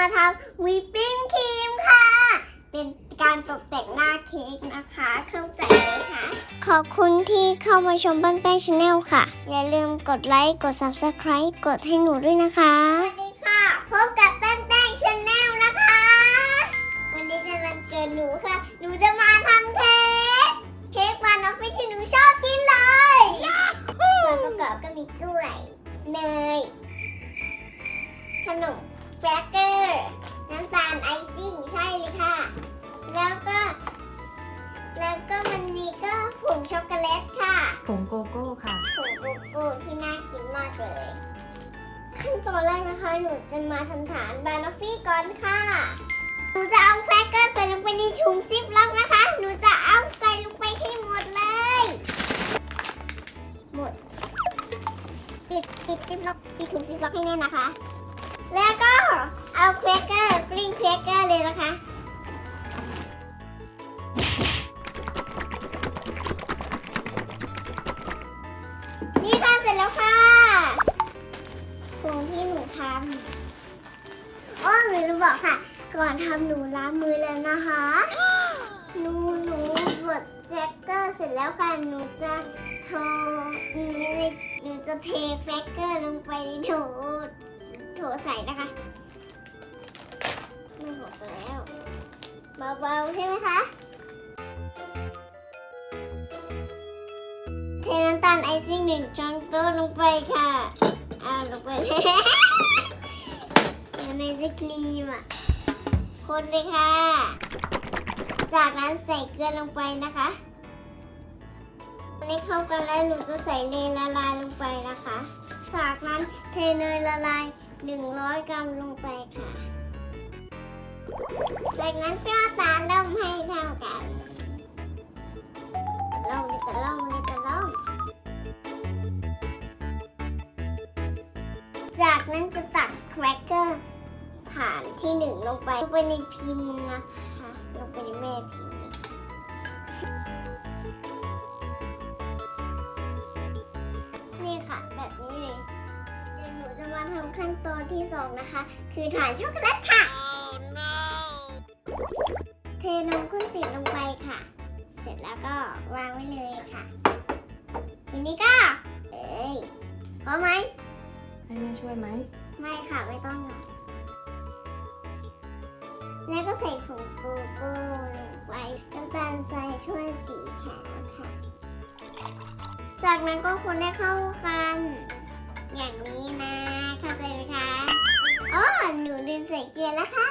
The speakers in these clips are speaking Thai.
มาทำวิปปิ้งครีมค่ะ เป็นการตกแต่งหน้าเค้กนะคะ เข้าใจไหมคะ ขอบคุณที่เข้ามาชมบ้านแป้งชาแนลค่ะ อย่าลืมกดไลค์ กด subscribe กดให้หนูด้วยนะคะ สวัสดีค่ะ พบกับแป้งแป้งชาแนลนะคะ วันนี้เป็นวันเกิดหนูค่ะ หนูจะมาทำเค้ก เค้กวานอฟฟิศที่หนูชอบกินเลย ส่วนประกอบก็มีกล้วย เนย ขนมแครกเกอร์ นมีก็ผงช็อกโกแลตค่ะผงโกโก้ค่ะ ผงโกโก้ที่น่ากินมากเลย ขั้นตอนแรกนะคะ หนูจะมาทำฐานบานอฟฟี่ก่อนค่ะ หนูจะเอาแครกเกอร์ใส่ลงไปในถุงซิปล็อกนะคะ หนูจะเอาใส่ลงไปให้หมดเลย หมด ปิดปิดซิปล็อกปิดถุงซิปล็อกให้แน่นนะคะ แล้วก็เอาแครกเกอร์กลิ้งแครกเกอร์ หนูจะบอกค่ะ ก่อนทำหนูล้างมือแล้วนะคะหนูหนูบดแจ็คเกอร์เสร็จแล้วค่ะหนูจะโทหนูหนูจะเทแฟกเกอร์ลงไปในโถโถใส่นะคะไม่หมดแล้วเบาๆใช่ไหมคะเทน้ำตาลไอซิ่งหนึ่งช้อนโต๊ะลงไปค่ะเอาลงไป เลยเดี๋ยวในจะครีมอะ คนเลยค่ะ จากนั้นใส่เกลือลงไปนะคะนี่เข้ากันแล้วหนูจะใส่เนยละลายลงไปนะคะ จากนั้นเทเนยละลาย 100 กรัมลงไปค่ะ จากนั้นก็ตาล่อมให้เท่ากันล่อมเลยตะล่อมเลยตะล่อมจากนั้นจะตักแครกเกอร์ ฐานที่หนึ่งลงไปลงไปในพิมพ์นะคะลงไปในแม่พิมพ์นี่ค่ะแบบนี้เลยเดี๋ยวหนูจะมาทำขั้นตอนที่สองนะคะ คือฐานช็อกโกแลตค่ะเทนมข้นจืดลงไปค่ะ เสร็จแล้วก็วางไว้เลยค่ะ ทีนี้ก็ เอ้ยพร้อมไหมให้แม่ช่วยไหม ไม่ค่ะ ไม่ต้องหรอก แล้วก็ใส่ผงโกโก้ลงไปน้ำตาลใส่ถ้วยสีขาวค่ะ จากนั้นก็คนให้เข้ากัน อย่างนี้นะ เข้าใจไหมคะ อ๋อ หนูดึงใส่เกลือแล้วค่ะ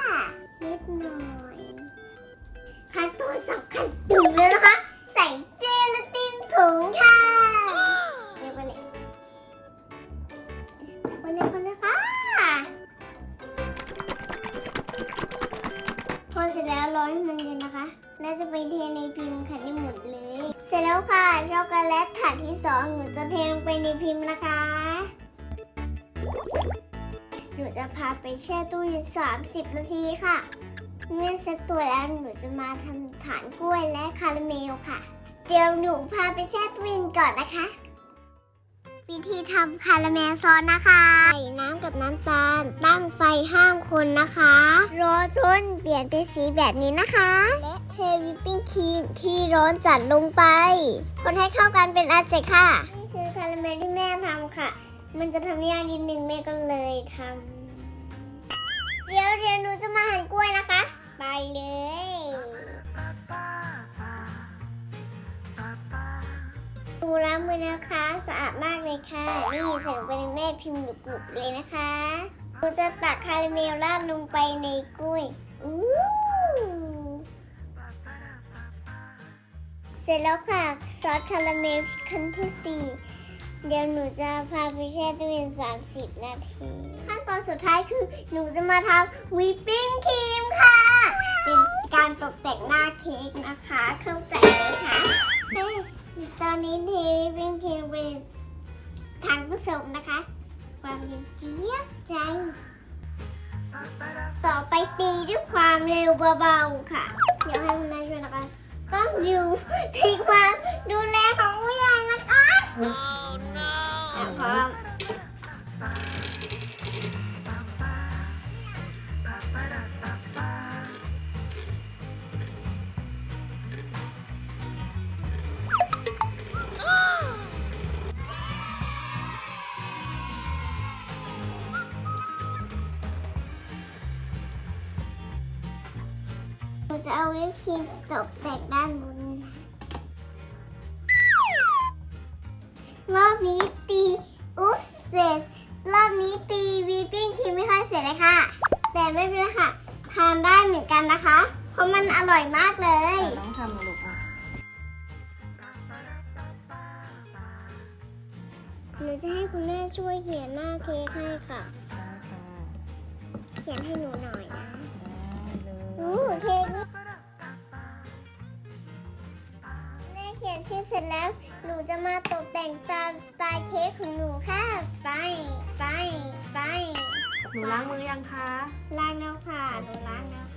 เสร็จแล้วร้อยให้มันเย็นนะคะแล้วจะไปเทในพิมพ์ค่ะได้หมดเลย เสร็จแล้วค่ะช็อกโกแลตถาดที่สองหนูจะเทลงไปในพิมพ์นะคะ หนูจะพาไปแช่ตู้เย็น30 นาทีค่ะ เมื่อเสร็จตัวแล้วหนูจะมาทำฐานกล้วยและคาราเมลค่ะ เดี๋ยวหนูพาไปแช่ตู้เย็นก่อนนะคะ วิธีทำคาราเมลซอสนะคะใส่น้ำกับน้ำตาล ตั้งไฟห้ามคนนะคะ รอจนเปลี่ยนเป็นสีแบบนี้นะคะ และเทวิปปิ้งครีมที่ร้อนจัดลงไป คนให้เข้ากันเป็นอันเสร็จค่ะ นี่คือคาราเมลที่แม่ทำค่ะ มันจะทำยากนิดนึงแม่ก็เลยทำเดี๋ยวเดี๋ยวหนูจะมาหั่นกล้วยนะคะ ไปเลย ดูล้างมือนะคะ สะอาดมากเลยค่ะ นี่ใส่ลงไปในแม่พิมพ์กรุบๆเลยนะคะหนูจะตักคาราเมลราดลงไปในกล้วยอู้เสร็จแล้วค่ะ ซอสคาราเมลขั้นที่สี่เดี๋ยวหนูจะพาไปแช่ตู้เย็น30 นาที ขั้นตอนสุดท้ายคือหนูจะมาทำวิปปิ้งครีมค่ะ เป็นการตกแต่งหน้าเค้กนะคะ เข้าใจ นนี้เทวิปปิ้งครีมไปทางผสมนะคะ ความเย็นเจี๊ยบใจ ต่อไปตีด้วยความเร็วเบาๆค่ะ เดี๋ยวให้คุณแม่ช่วยนะคะ ต้องอยู่ในความดูแลของผู้ใหญ่นะคะ หนูจะเอาวิปครีมตกแต่งด้านบนรอบนี้ตีอุ๊บเสร็จรอบนี้ตีวีปิ้งครีมไม่ค่อยเสร็จเลยค่ะ แต่ไม่เป็นไรค่ะ ทานได้เหมือนกันนะคะ เพราะมันอร่อยมากเลย น้องทำนะลูกอะหนูจะให้คุณแม่ช่วยเขียนหน้าเค้กให้ค่ะได้ค่ะเขียนให้หนูหน่อยนะได้ เลยอู้เค้กนี่แม่เขียนชื่อเสร็จแล้ว หนูจะมาตกแต่งตามสไตล์เค้กของหนูค่ะ สไตล์ สไตล์ สไตล์ หนูล้างมือยังคะ ล้างแล้วค่ะ หนูล้างแล้ว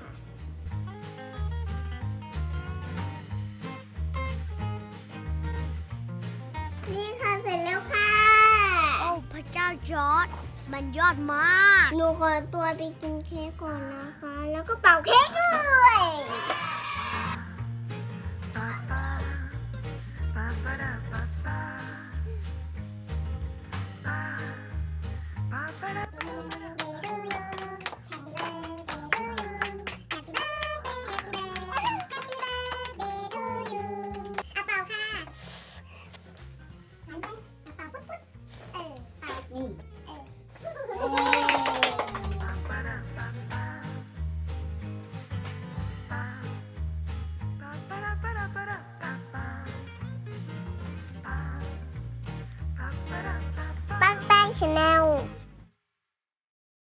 มันยอดมาก หนูขอตัวไปกินเค้กก่อนนะคะ แล้วก็เป่าเค้กด้วย ปั